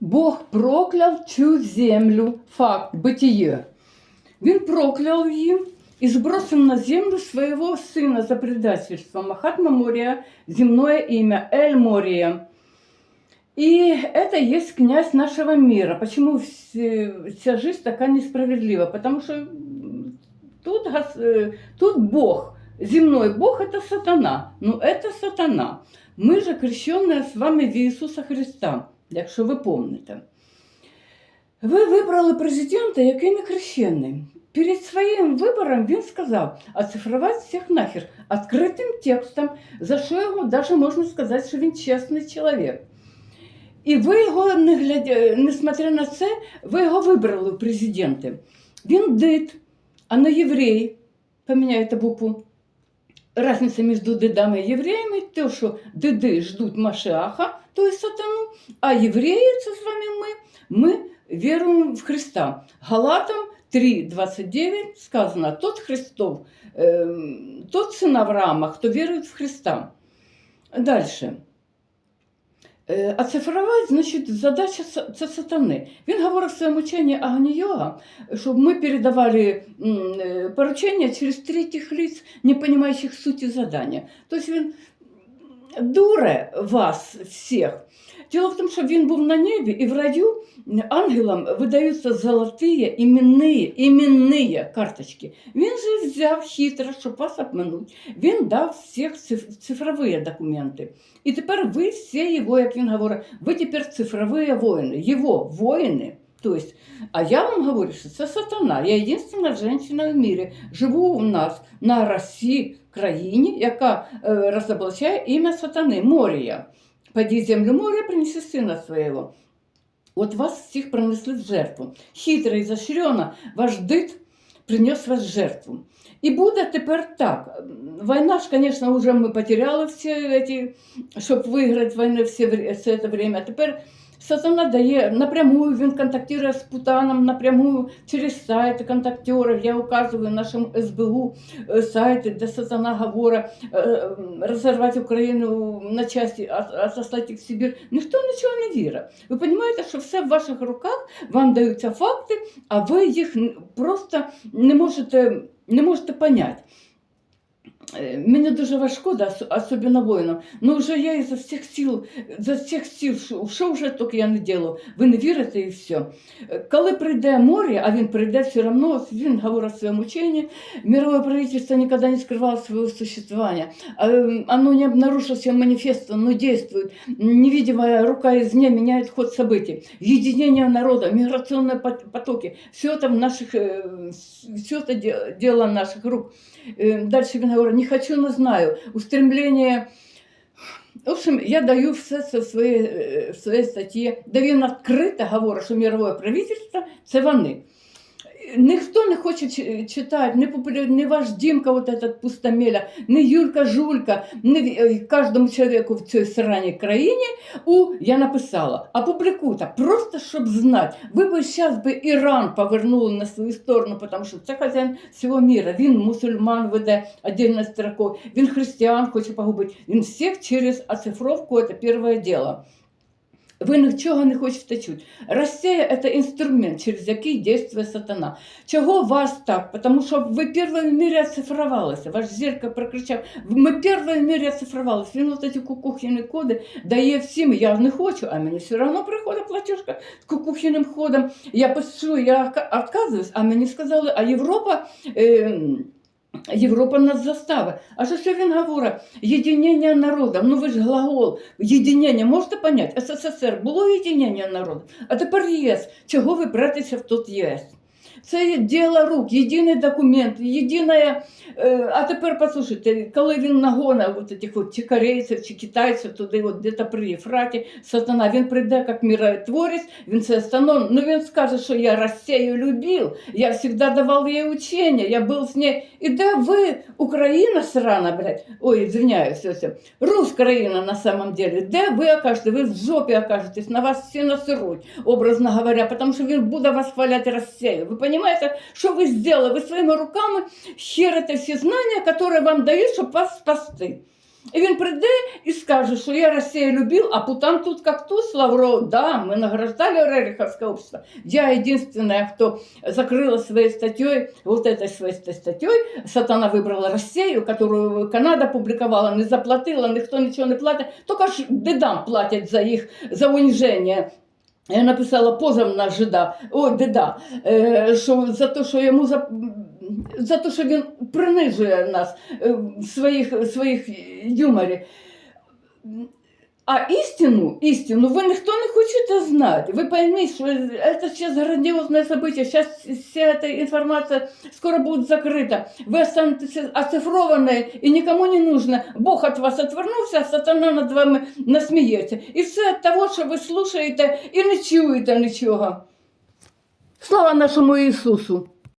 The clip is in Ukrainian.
Бог прокляв цю землю, факт, бытие. Він прокляв її і збросив на землю своего сына за предательство. Махатма Мория, земное имя, Эль Мория. И это есть князь нашего мира. Почему вс- вся жизнь такая несправедлива? Потому что м, тут, гос- э, тут Бог, земной Бог это сатана. Ну это сатана. Ми же крещені з вами в Ісуса Христа, Якщо ви пам'ятаєте. Ви вибрали президента, який не хрещений. Перед своїм вибором він сказав оцифрувати всіх нахер відкритим текстом, за що його навіть можна сказати, що він чесний чоловік. І ви його, не глядя, несмотря на це, ви його вибрали президенти. Він дит, а не єврей. Поміняйте букву. Разниця між дедами і євреями те, що деди ждуть Машеаха, то есть сатану, а євреї, це з вами ми, ми віруємо в Христа. Галатам 3.29 сказано, тот Христов, э, тот сын Авраама, хто вірує в Христа. Дальше. Е, Оцифрувати, значить, задача це сатани. Він говорив в своєму ученні Агні-йога, щоб ми передавали е, поручення через третіх лиц, не понимающих суті задання. Тобто він дуре вас всіх. Дело в том, что він був на небі, і в раю ангелам видаються золоті іменні, іменні карточки. Він же взяв хитро, щоб вас обманути. Він дав всіх цифрові документи. І тепер ви всі його, як він говорить, ви тепер цифрові воїни, його воїни. То есть, а я вам говорю, що це сатана. Я єдина жінка в мірі. Живу у нас на Росії, країні, яка е, розоблачає ім'я сатани, Морія. Поди землю моря, принеси сина своего. От вас всіх принесли в жертву. Хитро і заширено ваш дит принес вас в жертву. І буде тепер так. Війна ж, звісно, вже ми потеряли всі ці, щоб виграти війну все, це время. Тепер Сатана дає напрямую, він контактує з Путаном напрямую через сайти контактерів. Я указую нашому СБУ е, сайти, де Сатана говорить е, розірвати Україну на часті, а- отослати їх в Сибір. Ніхто нічого не вірить. Ви розумієте, що все в ваших руках, вам даються факти, а ви їх просто не можете, не можете поняти. Е, Мені дуже важко, да, ос- особливо воїнам. Ну вже я із всіх сил, за всіх сил, що, що вже тільки я не ділю, ви не вірите і все. Е, Коли прийде море, а він прийде все одно, він говорить в своєму ученні, мировое правительство никогда не скрывало своего существования. А, э, Оно не обнаружило себя манифеста, но действует. Невидимая рука извне меняет ход событий. Единение народа, миграционные пот- потоки. Все это в наших, все это де- дело наших рук. Э, Дальше він говорить, не хочу, не знаю. Устремление в общем, я даю все це в своїй, в своїй статті, де він відкрито говорить, що мірове правительство це вони. Ніхто не хоче чи- читати, не, популя- не ваш Дімка, вот этот пустомеля, не Юлька Жулька, не кожному чоловіку в цій сраній країні у я написала, опублікуйте, просто щоб знати. Ви б зараз би Іран повернули на свою сторону, тому що це хазяїн всього міра. Він мусульман веде отдельно строкою, він християн хоче погубити. Він всіх через оцифровку, це перше діло. Ви нічого не хочете чути. Росія це інструмент, через який дійствує сатана. Чого вас так? Тому що ви перші в мірі оцифрувалися. Ваш зірка прокричав, ми перші в мірі оцифрувалися. Він ось ці кукухіні коди дає всім. Я не хочу, а мені все одно приходить платіжка з кукухіним ходом. Я пишу, я відказуюсь, а мені сказали, а Європа. Е, Європа нас заставить. А що ще він говорить? Єдинення народу. Ну ви ж глагол. Єдинення. Можете поняти? СССР було єдинення народу, а тепер ЄС. Чого ви братися в тот ЄС? Це діло рук, єдиний документ, єдине. Е, а тепер послухайте, коли він нагонив от цих от чи корейців, чи китайців туди, от де-то при Єфраті, сатана, він прийде як миротворець, він це встановив. Ну він скаже, що я Росію любив, я завжди давав їй учення, я був з нею. І де ви, Україна срана, блядь, ой. Рус країна на самом деле, де ви окажете, ви в жопі окажетесь, на вас всі насируть, образно говоря, потому що він буде восхвалять Росію. Ви розумієте, що ви зробили? Ви своїми руками херите всі знання, які вам дають, щоб вас спасти. І він прийде і скаже, що я Росію любив, а Путан тут как туз, Лавров, да, мы награждали Рериховское общество. Я единственная, кто закрыла своей статьей, вот этой своей статьей, Сатана выбрала Россию, которую Канада публиковала, не заплатила, никто ничего не платить, только ж дедам платять за їх, за унижение. я написала позов на жида, ой, деда, е, що за те, що йому за, за те, що він принижує нас е, своїх, своїх юморі. А истину, истину вы никто не хочете знать. Вы поймите, что это сейчас грандиозное событие. Сейчас вся эта информация скоро будет закрыта. Вы останетесь оцифрованные и никому не нужно. Бог от вас отвернулся, а сатана над вами насміється. І все від того, що ви слушаєте і не чуєте нічого. Слава нашому Ісусу!